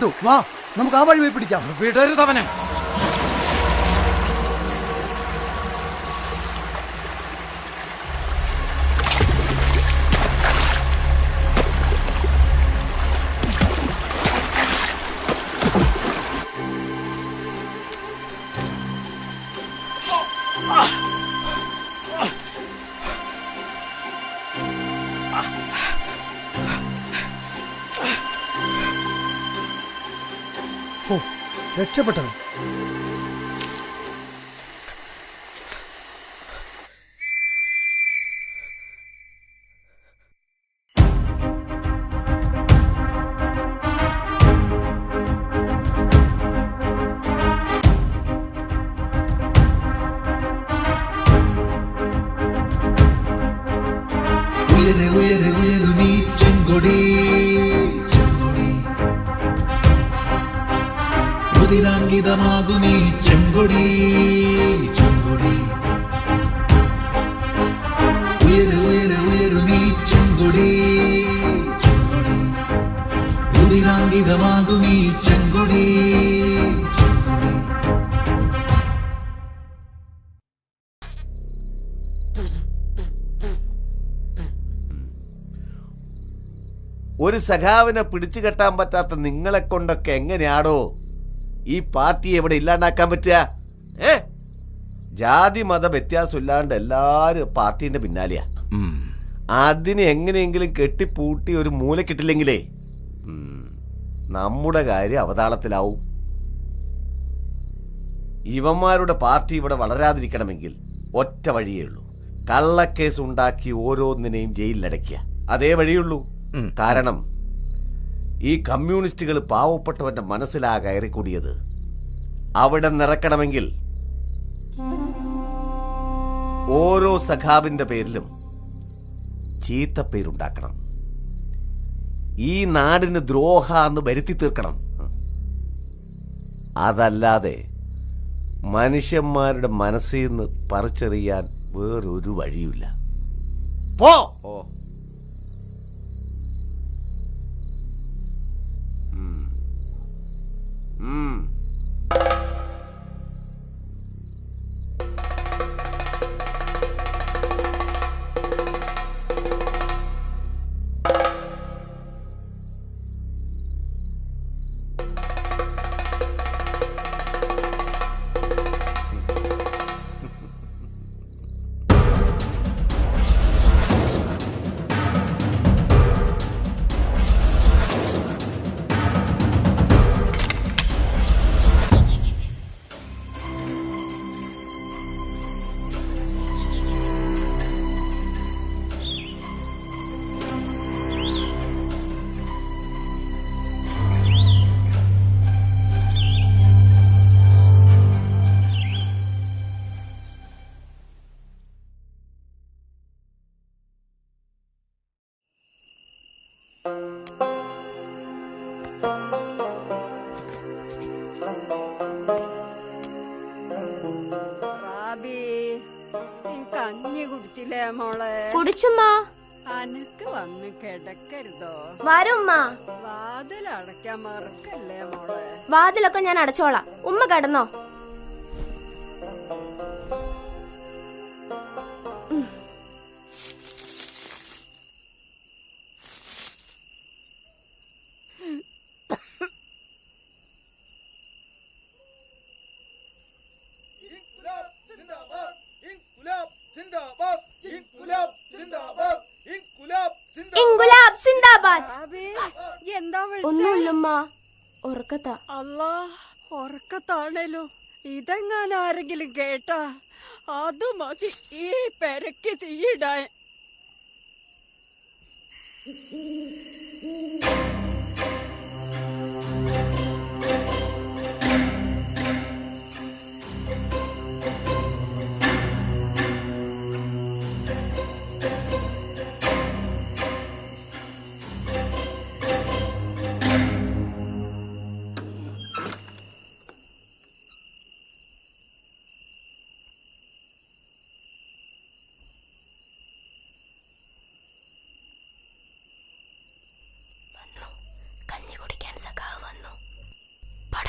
രക്ഷപ്പെട്ടു വാ നമുക്ക് ആ വഴി പോയി പിടിക്കാം വിടരുതവനെ രക്ഷപ്പെട്ടത് ഒരു സഖാവിനെ പിടിച്ചു കെട്ടാൻ പറ്റാത്ത നിങ്ങളെ കൊണ്ടൊക്കെ എങ്ങനെയാണോ ഈ പാർട്ടി എവിടെ ഇല്ലാണ്ടാക്കാൻ പറ്റുക? ഏ? ജാതി മത വ്യത്യാസം ഇല്ലാണ്ട് എല്ലാരും പാർട്ടീന്റെ പിന്നാലെയാ. അതിനെ എങ്ങനെയെങ്കിലും കെട്ടിപ്പൂട്ടി ഒരു മൂല കിട്ടില്ലെങ്കിലേ നമ്മുടെ കാര്യം അവതാളത്തിലാവും. ഇവന്മാരുടെ പാർട്ടി ഇവിടെ വളരാതിരിക്കണമെങ്കിൽ ഒറ്റ വഴിയേ ഉള്ളൂ. കള്ളക്കേസ് ഉണ്ടാക്കി ഓരോന്നിനെയും ജയിലിലടയ്ക്കുക. അതേ വഴിയുള്ളൂ കാരണം ഈ കമ്മ്യൂണിസ്റ്റുകൾ പാവപ്പെട്ടവന്റെ മനസ്സിലാ കയറിക്കൂടിയത്. അവിടെ നിറക്കണമെങ്കിൽ ഓരോ സഖാവിന്റെ പേരിലും ചീത്ത ചീത്തപ്പേരുണ്ടാക്കണം. ഈ നാടിന് ദ്രോഹ എന്ന് വരുത്തി തീർക്കണം. അതല്ലാതെ മനുഷ്യന്മാരുടെ മനസ്സിൽ നിന്ന് പറിച്ചെറിയാൻ വേറൊരു വഴിയുമില്ല. പോ! മോളെ. കുടിച്ചുമ്മാ. അനക്ക് വന്ന് കിടക്കരുതോ. വരുമ്മ. വാതിൽ അടയ്ക്കാൻ മറക്കല്ലേ മോളെ. വാതിലൊക്കെ ഞാൻ അടച്ചോളാം. ഉമ്മ കിടന്നോ. ഉറക്കത്താ. അല്ലാ ഉറക്കത്താണേലോ. ഇതെങ്ങാൻ ആരെങ്കിലും കേട്ടാ? അത് മതി. ഈ പെരക്ക് തീയിടാൻ.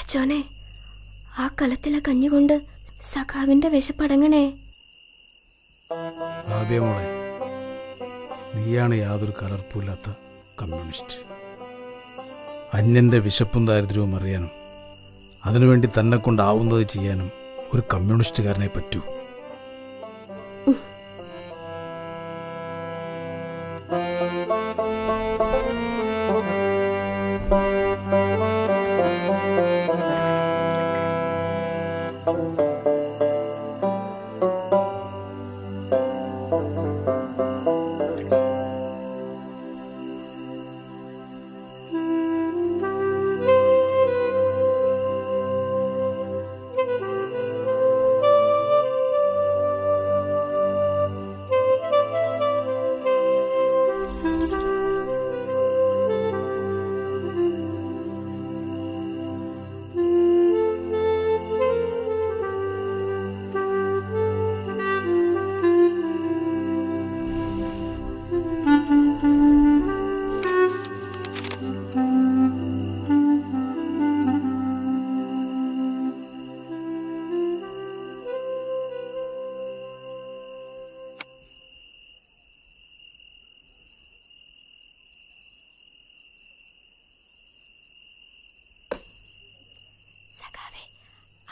പഠിച്ചോനെ ആ കലത്തിലെ കഞ്ഞുകൊണ്ട് സഖാവിന്റെ വിശപ്പടങ്ങണേ. ആദ്യമോളെ മോളെ നീയാണ് യാതൊരു കലർപ്പുമില്ലാത്ത കമ്മ്യൂണിസ്റ്റ്. അന്യന്റെ വിശപ്പും ദാരിദ്ര്യവും അറിയാനും അതിനുവേണ്ടി തന്നെ കൊണ്ടാവുന്നത് ചെയ്യാനും ഒരു കമ്മ്യൂണിസ്റ്റുകാരനെ പറ്റൂ. സഖാവേ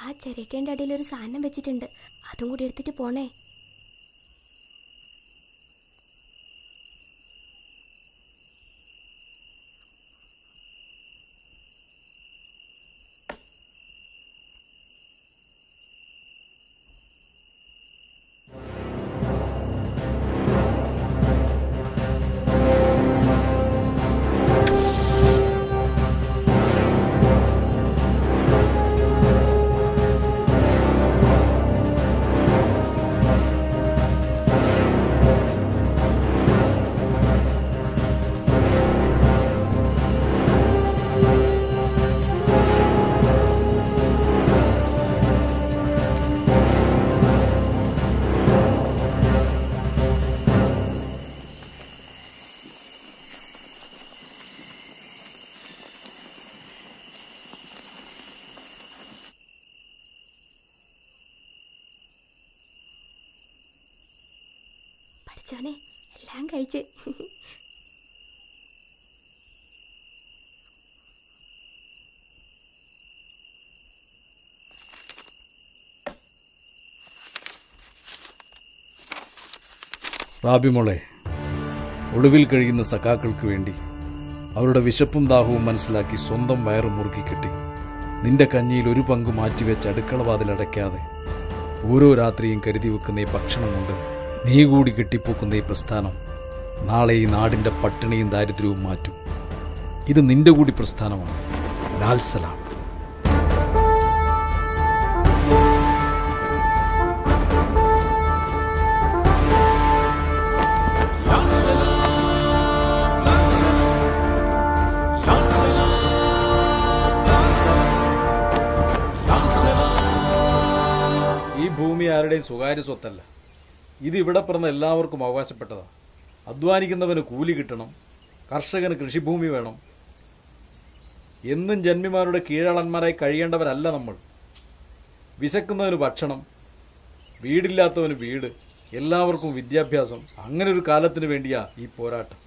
ആ ചിരട്ടേന്റെ അടിയിൽ ഒരു സാധനം വെച്ചിട്ടുണ്ട്. അതും കൂടി എടുത്തിട്ട് പോണേ. പഠിച്ചോനെ എല്ലാം കഴിച്ച്. റാബിമോളെ ഒടുവിൽ കഴിയുന്ന സഖാക്കൾക്ക് വേണ്ടി അവരുടെ വിശപ്പും ദാഹവും മനസ്സിലാക്കി സ്വന്തം വയറ് മുറുക്കി കെട്ടി നിന്റെ കഞ്ഞിയിൽ ഒരു പങ്ക് മാറ്റിവെച്ച് അടുക്കള അടയ്ക്കാതെ ഓരോ രാത്രിയും കരുതി വെക്കുന്ന ഈ ഭക്ഷണം കൊണ്ട് നീ കൂടി കെട്ടിപ്പോക്കുന്ന ഈ പ്രസ്ഥാനം നാളെ ഈ നാടിന്റെ പട്ടിണിയും ദാരിദ്ര്യവും മാറ്റും. ഇത് നിന്റെ കൂടി പ്രസ്ഥാനമാണ്. ലാൽ സലാം. ഈ ഭൂമി ആരുടെയും സ്വകാര്യ സ്വത്തല്ല. ഇത് ഇവിടെ പിറന്ന എല്ലാവർക്കും അവകാശപ്പെട്ടതാണ് അധ്വാനിക്കുന്നവന് കൂലി കിട്ടണം കർഷകന് കൃഷിഭൂമി വേണം. എന്നും ജന്മിമാരുടെ കീഴാളന്മാരായി കഴിയേണ്ടവരല്ല നമ്മൾ. വിശക്കുന്നവന് ഭക്ഷണം വീടില്ലാത്തവന് വീട് എല്ലാവർക്കും വിദ്യാഭ്യാസം. അങ്ങനെ ഒരു കാലത്തിന് വേണ്ടിയാ ഈ പോരാട്ടം.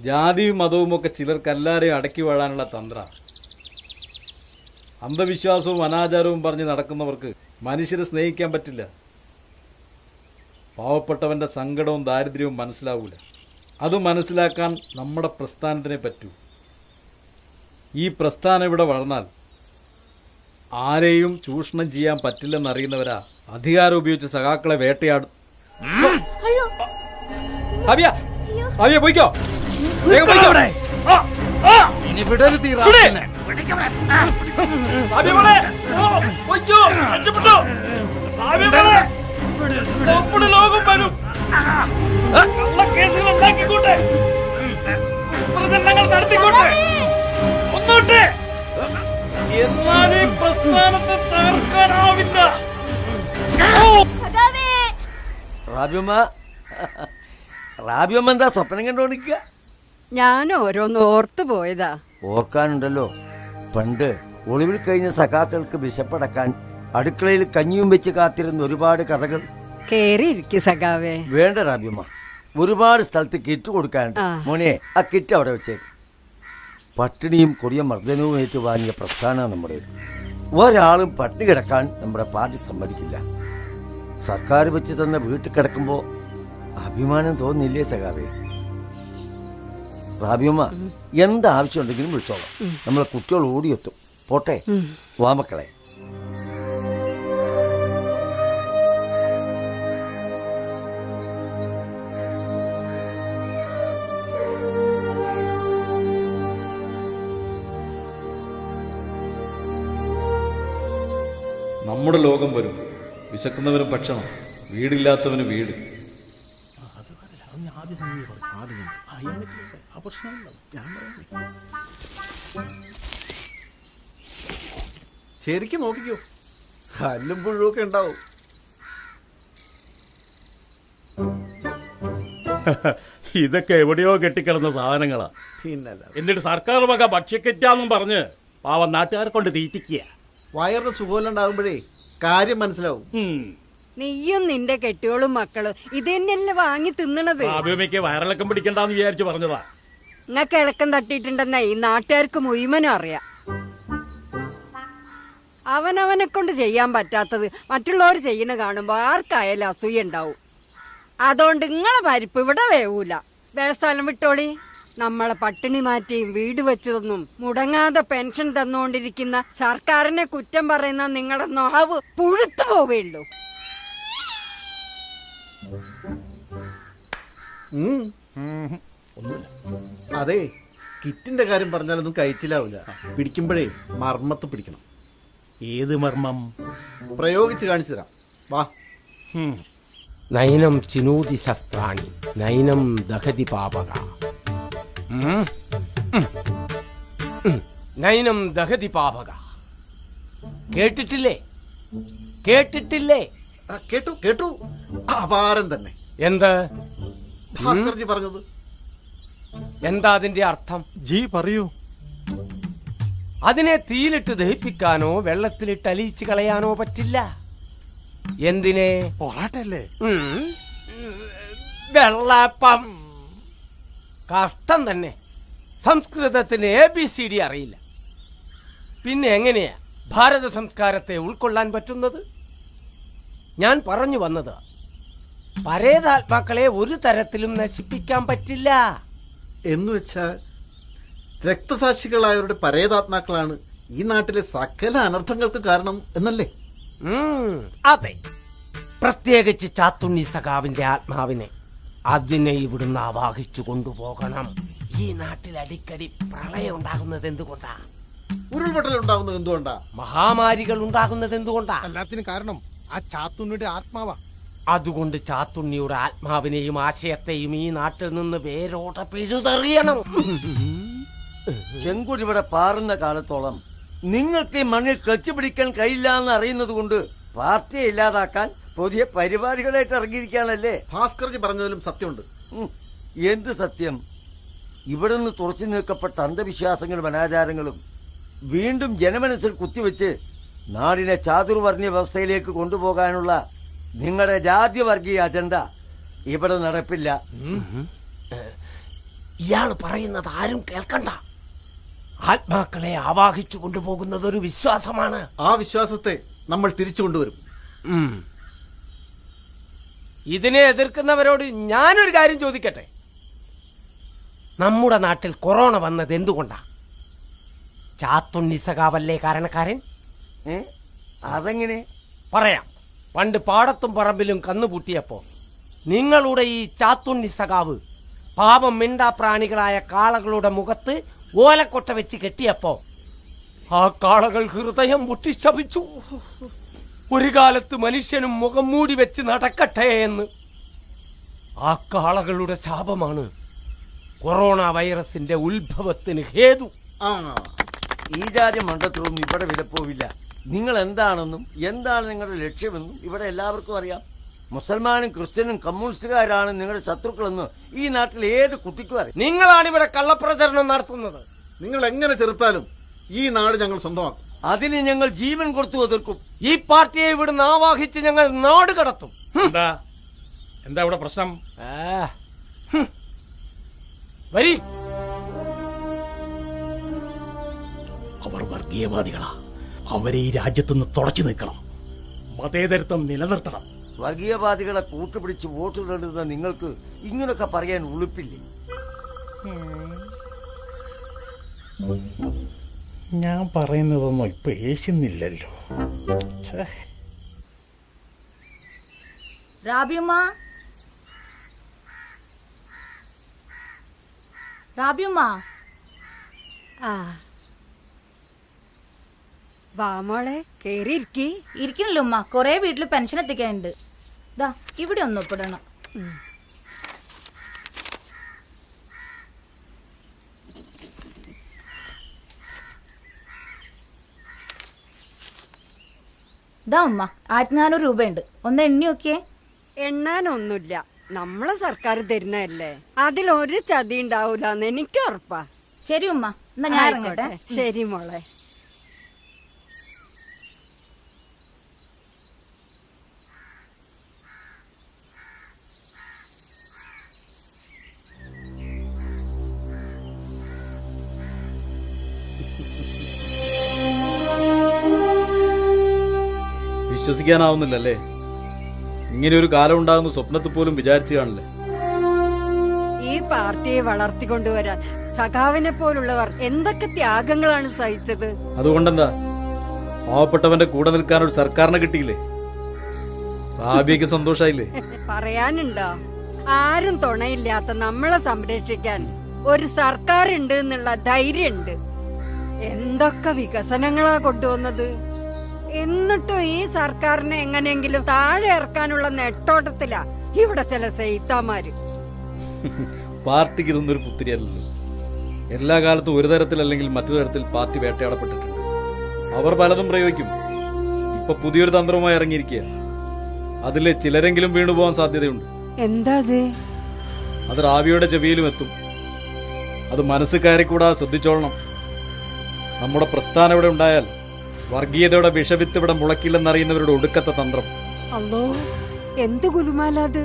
ജാതിയും മതവും ഒക്കെ ചിലർക്ക് എല്ലാവരെയും അടക്കി വാഴാനുള്ള തന്ത്ര. അന്ധവിശ്വാസവും അനാചാരവും പറഞ്ഞ് നടക്കുന്നവർക്ക് മനുഷ്യരെ സ്നേഹിക്കാൻ പറ്റില്ല. പാവപ്പെട്ടവന്റെ സങ്കടവും ദാരിദ്ര്യവും മനസ്സിലാവൂല. അത് മനസ്സിലാക്കാൻ നമ്മുടെ പ്രസ്ഥാനത്തിനെ പറ്റൂ. ഈ പ്രസ്ഥാനം ഇവിടെ വളർന്നാൽ ആരെയും ചൂഷണം ചെയ്യാൻ പറ്റില്ലെന്നറിയുന്നവരാ അധികാരം ഉപയോഗിച്ച് സഖാക്കളെ വേട്ടയാടും അവിയ അവിയ പോയിക്കോ. പോയിക്കോ. നമ്മുടെ ലോകം വരും. കേസുകൾ ഉണ്ടാക്കിക്കൂട്ടെ. പ്രചരണങ്ങൾ നടത്തിക്കൂട്ടെ. ഒന്നോട്ടെ എന്നാൽ ഈ പ്രസ്ഥാനത്തെ തകർക്കാനാവില്ല. റാബിയമ്മ റാബിയമ്മ എന്താ സ്വപ്നം കണ്ടോണ്ടിരിക്കുക ഞാൻ ഓരോന്ന് ഓർത്തു പോയതാ. ഓർക്കാനുണ്ടല്ലോ. പണ്ട് ഒളിവിൽ കഴിഞ്ഞ സഖാക്കൾക്ക് വിശപ്പടക്കാൻ അടുക്കളയിൽ കഞ്ഞിയും വെച്ച് കാത്തിരുന്ന ഒരുപാട് കഥകൾ. കേറി ഇരിക്കു സഖാവേ. വേണ്ട റാബിയമ്മ ഒരുപാട് സ്ഥലത്ത് കിറ്റ് കൊടുക്കാനുണ്ട്. മോനെ ആ കിറ്റ് അവിടെ വെച്ചേക്ക് പട്ടിണിയും കൊടിയ മർദ്ദനവും ഏറ്റു വാങ്ങിയ പ്രസ്ഥാനമാണ് നമ്മുടെ ഒരാളും പട്ടിണി കിടക്കാൻ നമ്മുടെ പാർട്ടി സമ്മതിക്കില്ല. സർക്കാർ വെച്ച് തന്ന വീട്ടിൽ കിടക്കുമ്പോൾ അഭിമാനം തോന്നില്ലേ സഖാവേ? റാബിയമ്മ എന്താവശ്യമുണ്ടെങ്കിലും വിളിച്ചോളാം. നമ്മളെ കുട്ടികൾ ഓടിയെത്തും. പോട്ടെ? വാ നമ്മുടെ ലോകം വരും. വിശക്കുന്നവനും ഭക്ഷണം വീടില്ലാത്തവന് വീട്. ശരിക്കും നോക്കിക്കോ. കല്ലും പുഴുവൊക്കെ ഉണ്ടാവും. ഇതൊക്കെ എവിടെയോ കെട്ടിക്കിടന്ന സാധനങ്ങളാ. പിന്നല്ല. എന്നിട്ട് സർക്കാർ വക ഭക്ഷ്യക്കിറ്റാന്നും പറഞ്ഞ് പാവം നാട്ടുകാരെ കൊണ്ട് തീറ്റിക്കുക. വയറിന് സുഖമില്ലാണ്ടാവുമ്പോഴേ കാര്യം മനസ്സിലാവും. നീയും നിന്റെ കെട്ടിയോളും മക്കളും ഇത് തന്നെയല്ലേ വാങ്ങി തിന്നണത്? അഭിമയ്ക്ക് വയറിളക്കം പിടിക്കണ്ടെന്ന് വിചാരിച്ചു പറഞ്ഞതാ. നിങ്ങൾക്ക് ഇളക്കം തട്ടിയിട്ടുണ്ടെന്നേ ഈ നാട്ടുകാർക്ക് മുഴുവനും അറിയാം. അവനവനെ കൊണ്ട് ചെയ്യാൻ പറ്റാത്തത് മറ്റുള്ളവർ ചെയ്യണ കാണുമ്പോ ആർക്കായാലും അസൂയ ഉണ്ടാവും. അതുകൊണ്ട് നിങ്ങളെ പരിപ്പ് ഇവിടെ വേവൂല. വേറെ സ്ഥലം വിട്ടോളി. നമ്മളെ പട്ടിണി മാറ്റിയും വീട് വെച്ചതൊന്നും മുടങ്ങാതെ പെൻഷൻ തന്നുകൊണ്ടിരിക്കുന്ന സർക്കാരിനെ കുറ്റം പറയുന്ന നിങ്ങളുടെ നോവ് പുഴുത്തു പോവുകയുള്ളൂ. അതെ കിറ്റിന്റെ കാര്യം പറഞ്ഞാലൊന്നും കഴിച്ചിലാവില്ല. പിടിക്കുമ്പോഴേ മർമ്മത്ത് പിടിക്കണം. ഏത് മർമ്മം? പ്രയോഗിച്ച് കാണിച്ചു തരാം. വാ. നയനം നൈനം ചിനോതി ശസ്ത്രാണി നയനം ദഹതി പാപക. നൈനം ദഹതി പാപക കേട്ടിട്ടില്ലേ? കേട്ടിട്ടില്ലേ? കേട്ടു കേട്ടു. അപാരം തന്നെ. എന്ത്? ഭാസ്കർജി പറഞ്ഞത്. എന്താ അതിന്റെ അർത്ഥം? ജി പറയൂ. അതിനെ തീയിലിട്ട് ദഹിപ്പിക്കാനോ വെള്ളത്തിലിട്ട് അലിയിച്ച് കളയാനോ പറ്റില്ല. എന്തിനെ? പൊറാട്ടല്ലേ വെള്ളപ്പം. കഷ്ടം തന്നെ. സംസ്കൃതത്തിന് എ ബി സി ഡി അറിയില്ല. പിന്നെ എങ്ങനെയാ ഭാരത സംസ്കാരത്തെ ഉൾക്കൊള്ളാൻ പറ്റുന്നത്? ഞാൻ പറഞ്ഞു വന്നത് പരേതാത്മാക്കളെ ഒരു തരത്തിലും നശിപ്പിക്കാൻ പറ്റില്ല. എന്ന് വെച്ചാൽ രക്തസാക്ഷികളായവരുടെ പരേതാത്മാക്കളാണ് ഈ നാട്ടിലെ സകല അനർത്ഥങ്ങൾക്ക് കാരണം എന്നല്ലേ? അതെ. പ്രത്യേകിച്ച് ചാത്തുണ്ണി സഖാവിന്റെ ആത്മാവിനെ. അതിനെ ഇവിടുന്ന് ആവാഹിച്ചു കൊണ്ടുപോകണം. ഈ നാട്ടിൽ അടിക്കടി പ്രളയം ഉണ്ടാകുന്നത് എന്തുകൊണ്ടാ? ഉരുൾപൊട്ടൽ ഉണ്ടാകുന്നത് എന്തുകൊണ്ടാ? മഹാമാരികൾ ഉണ്ടാകുന്നത് എന്തുകൊണ്ടാ? എല്ലാത്തിനും കാരണം ആ ചാത്തുണ്ണിയുടെ ആത്മാവാ. അതുകൊണ്ട് ചാത്തുണ്ണിയുടെ ആത്മാവിനെയും ആശയത്തെയും ഈ നാട്ടിൽ നിന്ന് വേരോടെ പിഴുതെറിയണം. ചെങ്കുടിവിടെ പാറുന്ന കാലത്തോളം നിങ്ങൾക്ക് ഈ മണ്ണിൽ ക്ലച്ച് പിടിക്കാൻ കഴിയില്ല എന്ന് അറിയുന്നത് കൊണ്ട് പാർട്ടിയെ ഇല്ലാതാക്കാൻ പുതിയ പരിപാടികളായിട്ട് ഇറങ്ങിയിരിക്കാനല്ലേ ഭാസ്കർജി പറഞ്ഞതിലും സത്യമുണ്ട്. എന്ത് സത്യം? ഇവിടെ നിന്ന് തുറച്ചു നീക്കപ്പെട്ട അന്ധവിശ്വാസങ്ങളും അനാചാരങ്ങളും വീണ്ടും ജനമനസ്സിൽ കുത്തിവെച്ച് നാടിനെ ചാതുർവർണ വ്യവസ്ഥയിലേക്ക് കൊണ്ടുപോകാനുള്ള നിങ്ങളുടെ ജാതിവർഗീയ അജണ്ട ഇവിടെ നടപ്പില്ല. ഇയാൾ പറയുന്നത് ആരും കേൾക്കണ്ട. ആത്മാക്കളെ ആവാഹിച്ചു കൊണ്ടുപോകുന്നത് ഒരു വിശ്വാസമാണ്. ആ വിശ്വാസത്തെ നമ്മൾ തിരിച്ചു കൊണ്ടുവരും. ഇതിനെ എതിർക്കുന്നവരോട് ഞാനൊരു കാര്യം ചോദിക്കട്ടെ? നമ്മുടെ നാട്ടിൽ കൊറോണ വന്നത് എന്തുകൊണ്ടാ? ചാത്തുണ്ണി സഖാവല്ലേ കാരണക്കാരൻ? അതെങ്ങനെ? പറയാം. പണ്ട് പാടത്തും പറമ്പിലും കന്നുപൂട്ടിയപ്പോ നിങ്ങളുടെ ഈ ചാത്തുണ്ണി സഖാവ് പാപം മിണ്ടാപ്രാണികളായ കാളകളുടെ മുഖത്ത് ഓലക്കൊട്ട വെച്ച് കെട്ടിയപ്പോ ആ കാളകൾ ഹൃദയം പൊട്ടിശപിച്ചു ഒരു കാലത്ത് മനുഷ്യനും മുഖം മൂടി വെച്ച് നടക്കട്ടെ എന്ന്. ആ കാളകളുടെ ശാപമാണ് കൊറോണ വൈറസിന്റെ ഉത്ഭവത്തിന് ഹേതു. ആ ഈ ജാതി മണ്ഡലത്തിലൊന്നും ഇവിടെ വിലപ്പോവില്ല നിങ്ങൾ എന്താണെന്നും എന്താണ് നിങ്ങളുടെ ലക്ഷ്യമെന്നും ഇവിടെ എല്ലാവർക്കും അറിയാം. മുസൽമാനും ക്രിസ്ത്യനും കമ്മ്യൂണിസ്റ്റുകാരാണ് നിങ്ങളുടെ ശത്രുക്കളെന്ന് ഈ നാട്ടിൽ ഏത് കുട്ടിക്കും അറിയാം. നിങ്ങളാണ് ഇവിടെ കള്ളപ്രചരണം നടത്തുന്നത്. നിങ്ങൾ എങ്ങനെ ചെറുത്താലും ഈ നാട് ഞങ്ങൾ സ്വന്തമാക്കും. അതിന് ഞങ്ങൾ ജീവൻ കൊടുത്തു എതിർക്കും. ഈ പാർട്ടിയെ ഇവിടുന്ന് ആവാഹിച്ച് ഞങ്ങൾ നാട് കടത്തും. എന്താ? എന്താ ഇവിടെ പ്രശ്നം? വരി. അവർ വർഗീയവാദികളാ. അവരെ ഈ രാജ്യത്തുനിന്ന് തുടച്ചു നിൽക്കണം മതേതരത്വം നിലനിർത്തണം. വർഗീയവാദികളെ കൂട്ടുപിടിച്ച് വോട്ട് നേടുന്ന നിങ്ങൾക്ക് ഇങ്ങനൊക്കെ പറയാൻ ഉളുപ്പില്ലേ? ഞാൻ പറയുന്നതൊന്നും ഇപ്പൊ ഏശുന്നില്ലല്ലോ. റാബിയുമ്മ റാബിയുമ്മ ആ. വാ മോളെ കേറിയിരിക്കി ഇരിക്കണല്ലോ ഉമ്മ. കൊറേ വീട്ടിൽ പെൻഷൻ എത്തിക്കാനുണ്ട്. ദാ ഇവിടെ ഒന്ന് ഒപ്പിടണം. ദാ ഉമ്മ. ആയിരത്തി നാനൂറ് രൂപയുണ്ട്. ഒന്ന് എണ്ണി നോക്കിയേ. എണ്ണാനൊന്നുമില്ല. നമ്മളെ സർക്കാർ തരുന്നതല്ലേ. അതിൽ ഒരു ചതി ഉണ്ടാവൂലെന്ന് എനിക്ക് ഉറപ്പാ. ശരി ഉമ്മ. എന്നാ ഞാൻ ഇറങ്ങട്ടെ. ശരി മോളെ. വിശ്വസിക്കാനാവുന്നില്ലല്ലേ? ഇങ്ങനെ ഒരു കാലം ഉണ്ടാകുന്ന സ്വപ്നത്തിൽ പോലും വിചാരിച്ചു കാണില്ല? ഈ പാർട്ടിയെ വളർത്തിക്കൊണ്ടുവരാൻ സഖാവിനെ പോലുള്ളവർ എന്തൊക്കെ ത്യാഗങ്ങളാണ് സഹിച്ചത്? അതുകൊണ്ടെന്താ? പാവപ്പെട്ടവന്റെ കൂടെ നിൽക്കാൻ ഒരു സർക്കാരിനെ കിട്ടിയില്ലേ? റാബിയക്ക് സന്തോഷായില്ലേ? പറയാനുണ്ടോ? ആരും തുണയില്ലാത്ത നമ്മളെ സംരക്ഷിക്കാൻ ഒരു സർക്കാർ ഉണ്ട് എന്നുള്ള ധൈര്യമുണ്ട്. എന്തൊക്കെ വികസനങ്ങളാ കൊണ്ടുവന്നത്? എന്നിട്ടും ഈ സർക്കാരിനെ എങ്ങനെയെങ്കിലും താഴെ ഇറക്കാനുള്ള നെട്ടോട്ടത്തിലാ ഇവിടെ ചില സെയ്ത്താമാര് പാർട്ടിക്ക് ഇതൊന്നും ഒരു പുത്തിരിയല്ലല്ലോ. എല്ലാ കാലത്തും ഒരു തരത്തിൽ അല്ലെങ്കിൽ മറ്റൊരു തരത്തിൽ പാർട്ടി വേട്ടയാടപ്പെട്ടിട്ടുണ്ട്. അവർ പലതും പ്രയോഗിക്കും. ഇപ്പൊ പുതിയൊരു തന്ത്രവുമായി ഇറങ്ങിയിരിക്കുക. അതിലെ ചിലരെങ്കിലും വീണുപോകാൻ സാധ്യതയുണ്ട്. എന്താ അത്? റാവിയുടെ ചെവിയിലും എത്തും. അത് മനസ്സ് കയറിക്കൂടാതെ ശ്രദ്ധിച്ചോളണം. നമ്മുടെ പ്രസ്ഥാനം ഇവിടെ ഉണ്ടായാൽ വർഗീയതയുടെ വിഷവിത്ത് ഇവിടെ മുളക്കില്ലെന്നറിയുന്നവരുടെ ഒടുക്കത്തെ തന്ത്രം. അല്ലോ എന്ത് ഗുലുമാലത്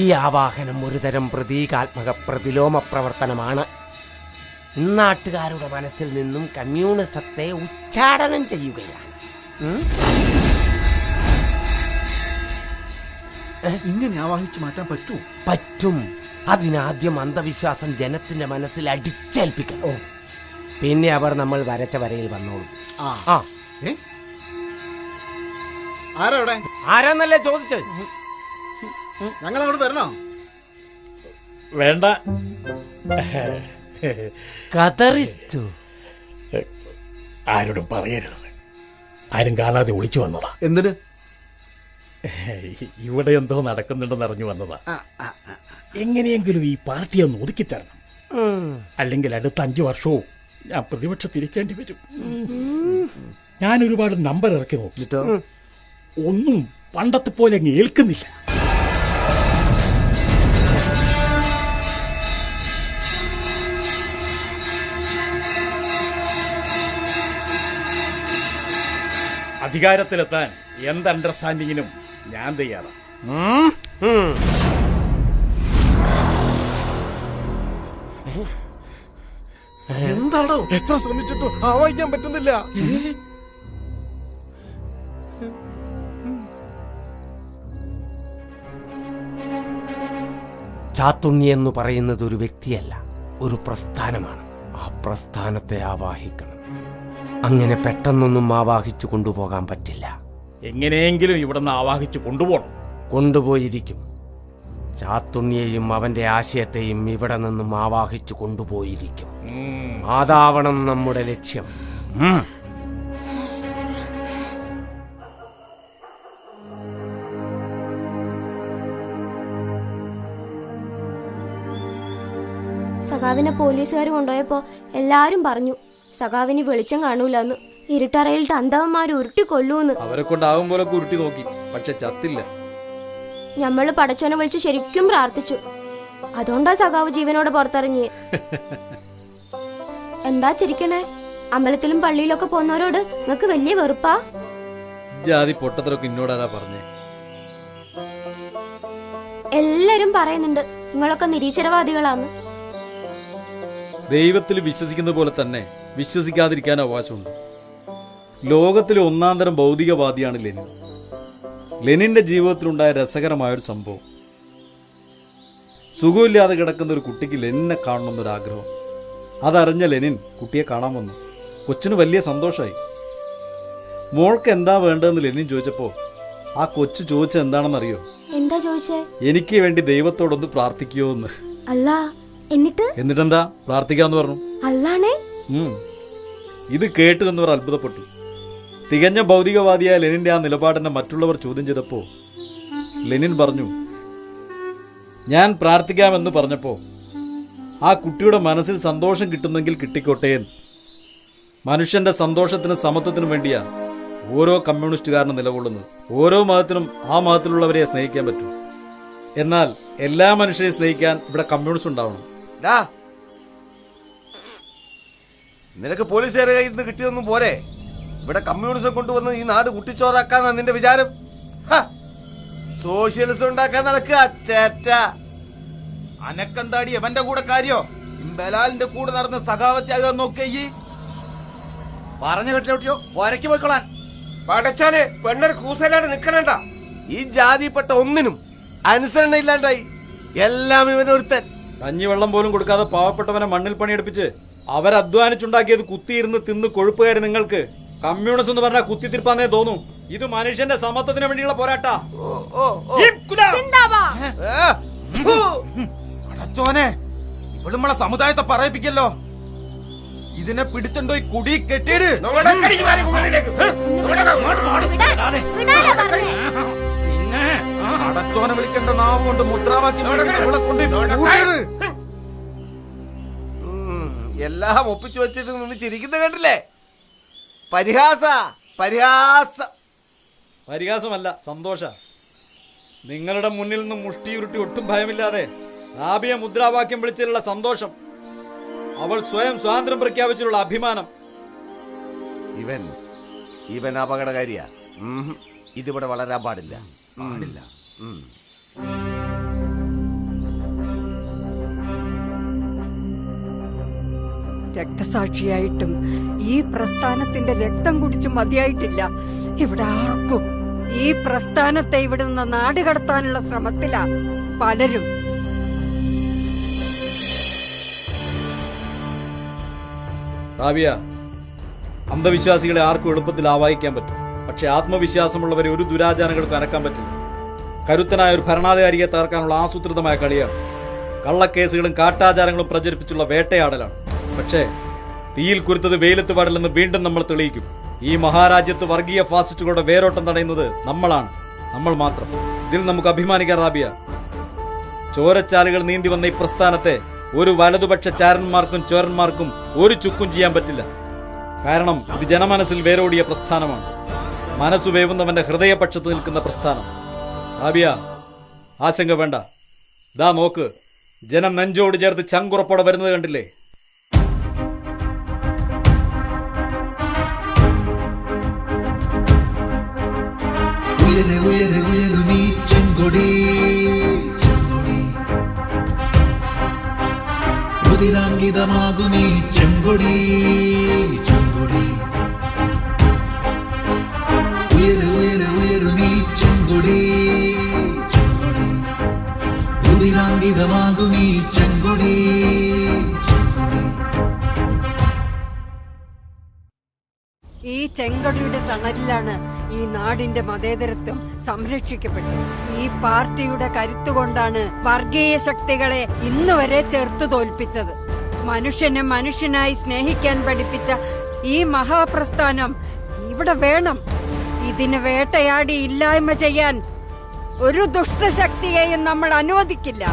ഈ ആവാഹനം ഒരുതരം പ്രതീകാത്മക പ്രതിലോമ പ്രവർത്തനമാണ്. നാട്ടുകാരുടെ മനസ്സിൽ നിന്നും കമ്മ്യൂണിസത്തെ ഉച്ചാടനം ചെയ്യുകയാണ്. ഇങ്ങനെ ആവാഹിച്ച് മാറ്റാൻ പറ്റൂ? പറ്റും. അതിനാദ്യം അന്ധവിശ്വാസം ജനത്തിന്റെ മനസ്സിൽ അടിച്ചേൽപ്പിക്കണം. പിന്നെ അവർ നമ്മൾ വരച്ച വരയിൽ വന്നോളും. ആ. ആരാന്നല്ലേ ചോദിച്ചത്? ഞങ്ങൾ അങ്ങോട്ട് തരണോ വേണ്ട. കതറിസ്തു ആരോടും പറയരുത്. ആരും കാണാതെ ഒളിച്ചു വന്നതാ. എന്തിന്? ഇവിടെ എന്തോ നടക്കുന്നുണ്ടെന്ന് അറിഞ്ഞു വന്നതാ. എങ്ങനെയെങ്കിലും ഈ പാർട്ടി ഒന്ന് ഒതുക്കി തരണം അല്ലെങ്കിൽ അടുത്ത അഞ്ചു വർഷവും ഞാൻ പ്രതിപക്ഷത്തിരിക്കേണ്ടി വരും. ഞാൻ ഒരുപാട് നമ്പർ ഇറക്കി നോക്കി ഒന്നും പണ്ടത്തെ പോലെ അങ്ങ് ഏൽക്കുന്നില്ല. അധികാരത്തിലെത്താൻ എന്ത് അണ്ടർസ്റ്റാൻഡിങ്ങിനും ഞാൻ തയ്യാറാണ് എന്താണോ എത്ര ശ്രമിച്ചിട്ടും ആവാഹിക്കാൻ പറ്റുന്നില്ല. ചാത്തുണ്ണി എന്ന് പറയുന്നത് ഒരു വ്യക്തിയല്ല ഒരു പ്രസ്ഥാനമാണ്. ആ പ്രസ്ഥാനത്തെ ആവാഹിക്കണം. അങ്ങനെ പെട്ടെന്നൊന്നും ആവാഹിച്ചു കൊണ്ടുപോകാൻ പറ്റില്ല. എങ്ങനെയെങ്കിലും ഇവിടെ നിന്ന് ആവാഹിച്ച് കൊണ്ടുപോകണം കൊണ്ടുപോയിരിക്കും. ചാത്തുണ്ണിയെയും അവന്റെ ആശയത്തെയും ഇവിടെ നിന്നും ആവാഹിച്ചു കൊണ്ടുപോയിരിക്കും. അതാവണം നമ്മുടെ ലക്ഷ്യം. സഖാവിനെ പോലീസുകാർ കൊണ്ടുപോയപ്പോ എല്ലാരും പറഞ്ഞു സഖാവിന് വെളിച്ചം കാണൂലെന്ന്. ഇരുട്ടറയിൽ തന്തവന്മാർ ഉരുട്ടി കൊല്ലൂന്ന് അവരെ കൊണ്ടാവും പോലെ ഉരുട്ടി നോക്കി. പക്ഷെ ചത്തില്ല. ഞമ്മൾ പടച്ചോനെ വിളിച്ച് ശരിക്കും പ്രാർത്ഥിച്ചു. അതുകൊണ്ടാ സഖാവ് ജീവനോട് പുറത്തിറങ്ങി എന്താ ചിരിക്കണേ? അമ്പലത്തിലും പള്ളിയിലൊക്കെ പോകുന്നവരോട് നിങ്ങക്ക് വലിയ വെറുപ്പാ? ജാതി പൊട്ടത്തരൊക്കെ ഇന്നോടാരാ പറഞ്ഞേ? എല്ലാരും പറയുന്നുണ്ട് നിങ്ങളൊക്കെ നിരീശ്വരവാദികളാന്ന്. ദൈവത്തിൽ വിശ്വസിക്കുന്ന പോലെ തന്നെ വിശ്വസിക്കാതിരിക്കാൻ അവകാശമുണ്ട്. ലോകത്തിലെ ഒന്നാം തരം ഭൗതികവാദിയാണ് ലെനിൻ. ലെനിന്റെ ജീവിതത്തിലുണ്ടായ രസകരമായൊരു സംഭവം. സുഖമില്ലാതെ കിടക്കുന്ന ഒരു കുട്ടിക്ക് ലെനിനെ കാണണമെന്നൊരാഗ്രഹം. അതറിഞ്ഞ ലെനിൻ കുട്ടിയെ കാണാൻ വന്നു. കൊച്ചിന് വലിയ സന്തോഷമായി. മോൾക്ക് എന്താ വേണ്ടതെന്ന് ലെനിൻ ചോദിച്ചപ്പോൾ ആ കൊച്ചു ചോദിച്ചത് എന്താണെന്നറിയോ? എന്താ ചോദിച്ചേ? എനിക്ക് വേണ്ടി ദൈവത്തോടൊന്ന് പ്രാർത്ഥിക്കോ എന്ന്. അല്ല എന്നിട്ട്? എന്നിട്ടെന്താ? പ്രാർത്ഥിക്കാന്ന് പറഞ്ഞു. അല്ലാണേ. ഇത് കേട്ടു എന്നവർ അത്ഭുതപ്പെട്ടു. തികഞ്ഞ ഭൗതികവാദിയായ ലെനിന്റെ ആ നിലപാടിനെ മറ്റുള്ളവർ ചോദ്യം ചെയ്തപ്പോൾ ലെനിൻ പറഞ്ഞു ഞാൻ പ്രാർത്ഥിക്കാമെന്ന് പറഞ്ഞപ്പോൾ ആ കുട്ടിയുടെ മനസ്സിൽ സന്തോഷം കിട്ടുന്നെങ്കിൽ കിട്ടിക്കോട്ടെ മനുഷ്യന്റെ സന്തോഷത്തിനും സമത്വത്തിനും വേണ്ടിയാ ഓരോ കമ്മ്യൂണിസ്റ്റുകാരനും നിലകൊള്ളുന്നത്. ഓരോ മതത്തിനും ആ മതത്തിലുള്ളവരെ സ്നേഹിക്കാൻ പറ്റും. എന്നാൽ എല്ലാ മനുഷ്യരെയും സ്നേഹിക്കാൻ ഇവിടെ കമ്മ്യൂണിസ്റ്റ് ഉണ്ടാവണം. നിനക്ക് പോലീസുകാരെ കയ്യിൽ നിന്ന് കിട്ടിയതൊന്നും പോരെ? ഇവിടെ കമ്മ്യൂണിസം കൊണ്ടുവന്ന് ഈ നാട് കുട്ടിച്ചോറാക്കാന്നാ നിന്റെ വിചാരം! സോഷ്യലിസം ഉണ്ടാക്കാൻ നടക്കുക ചേറ്റ. അനക്കെന്താടി എവന്റെ കൂടെ കാര്യോ? ബലാലിന്റെ കൂടെ നടന്ന് സഖാവത്യാകാൻ ഈ. പറഞ്ഞു കേട്ടില്ലോ വരയ്ക്ക് പോയിക്കൊള്ളാൻ. പടച്ചാനെ പെണ്ണൊരു കൂസലായിട്ട് നിക്കണണ്ട. ഈ ജാതിപ്പെട്ട ഒന്നിനും അനുസരണ ഇല്ലാണ്ടായി. എല്ലാം ഇവനൊരുത്തൻ കഞ്ഞിവെള്ളം പോലും കൊടുക്കാതെ പാവപ്പെട്ടവനെ മണ്ണിൽ പണിയെടുപ്പിച്ച് അവരധ്വാനിച്ചുണ്ടാക്കിയത് കുത്തിയിരുന്ന് തിന്ന് കൊഴുപ്പുകാരി നിങ്ങൾക്ക്. കമ്മ്യൂണിസ്റ്റ് എന്ന് പറഞ്ഞാൽ കുത്തിത്തിരിപ്പാന്നേ തോന്നും. ഇത് മനുഷ്യന്റെ സമത്വത്തിന് വേണ്ടിയുള്ള പോരാട്ടാ. അടച്ചോനെ ഇവൾ നമ്മളെ സമുദായത്തെ പറയിപ്പിക്കല്ലോ. ഇതിനെ പിടിച്ചുണ്ടോ ഈ കുടി കെട്ടിയിട്. പിന്നെ അടച്ചോനെ വിളിക്കേണ്ട നാവ് കൊണ്ട് മുദ്രാവാക്യം ഇവളെ കൊണ്ട് എല്ലാം ഒപ്പിച്ചു വെച്ചിട്ട് നിന്ന് ചിരിക്കുന്ന കണ്ടില്ലേ? പരിഹാസ പരിഹാസ. പരിഹാസമല്ല സന്തോഷ. നിങ്ങളുടെ മുന്നിൽ നിന്ന് മുഷ്ടിയുരുട്ടി ഒട്ടും ഭയമില്ലാതെ റാബിയ മുദ്രാവാക്യം വിളിച്ചതിലുള്ള സന്തോഷം അവൾ സ്വയം സ്വാതന്ത്ര്യം പ്രഖ്യാപിച്ചിട്ടുള്ള അഭിമാനം. ഇവൻ ഇവൻ അപകടകാരിയാ. ഇതിവിടെ വളരാൻ പാടില്ല. പാടില്ല രക്തസാക്ഷിയായിട്ടും ഈ പ്രസ്ഥാനത്തിന്റെ രക്തം കുടിച്ച് മതിയായിട്ടില്ല. ഇവിടെ ആർക്കും ഈ പ്രസ്ഥാനത്തെ ഇവിടെ നിന്ന് നാട് കടത്താനുള്ള ശ്രമത്തിലാ പലരും. അന്ധവിശ്വാസികളെ ആർക്കും എളുപ്പത്തിൽ ആവാഹിക്കാൻ പറ്റും. പക്ഷെ ആത്മവിശ്വാസമുള്ളവരെ ഒരു ദുരാചാരങ്ങൾക്ക് അനക്കാൻ പറ്റില്ല. കരുത്തനായ ഒരു ഭരണാധികാരിയെ തകർക്കാനുള്ള ആസൂത്രിതമായ കളിയാണ്. കള്ളക്കേസുകളും കാട്ടാചാരങ്ങളും പ്രചരിപ്പിച്ചുള്ള വേട്ടയാടലാണ്. പക്ഷേ തീയിൽ കുരുത്തത് വെയിലത്ത് പാടില്ലെന്ന് വീണ്ടും നമ്മൾ തെളിയിക്കും. ഈ മഹാരാജ്യത്ത് വർഗീയ ഫാസിസ്റ്റുകളുടെ വേരോട്ടം തടയുന്നത് നമ്മളാണ്. നമ്മൾ മാത്രം. ഇതിൽ നമുക്ക് അഭിമാനിക്കാൻ റാബിയ. ചോരച്ചാലുകൾ നീന്തി വന്ന ഈ പ്രസ്ഥാനത്തെ ഒരു വലതുപക്ഷ ചാരന്മാർക്കും ചോരന്മാർക്കും ഒരു ചുക്കും ചെയ്യാൻ പറ്റില്ല. കാരണം ഇത് ജനമനസ്സിൽ വേരോടിയ പ്രസ്ഥാനമാണ്. മനസ്സു വേവുന്നവന്റെ ഹൃദയപക്ഷത്ത് നിൽക്കുന്ന പ്രസ്ഥാനം. റാബിയ ആശങ്ക വേണ്ട. ദാ നോക്ക്. ജനം നെഞ്ചോട് ചേർത്ത് ചങ്കുറപ്പോടെ വരുന്നത് കണ്ടില്ലേ? ഉയരെ ഉയരെ ഈ ചെങ്കൊടി ചെങ്കൊടി. രുതിരാങ്കിതമാകുമീ ഈ ചെങ്കൊടി. ചെങ്കൊടിയുടെ തണലിലാണ് ഈ നാടിന്റെ മതേതരത്വം സംരക്ഷിക്കപ്പെട്ടത്. ഈ പാർട്ടിയുടെ കരുത്തുകൊണ്ടാണ് വർഗീയ ശക്തികളെ ഇന്നുവരെ ചെറുത്തു തോൽപ്പിച്ചത്. മനുഷ്യനെ മനുഷ്യനായി സ്നേഹിക്കാൻ പഠിപ്പിച്ച ഈ മഹാപ്രസ്ഥാനം ഇവിടെ വേണം. ഇതിന് വേട്ടയാടി ഇല്ലായ്മ ചെയ്യാൻ ഒരു ദുഷ്ടശക്തിയെയും നമ്മൾ അനുവദിക്കില്ല.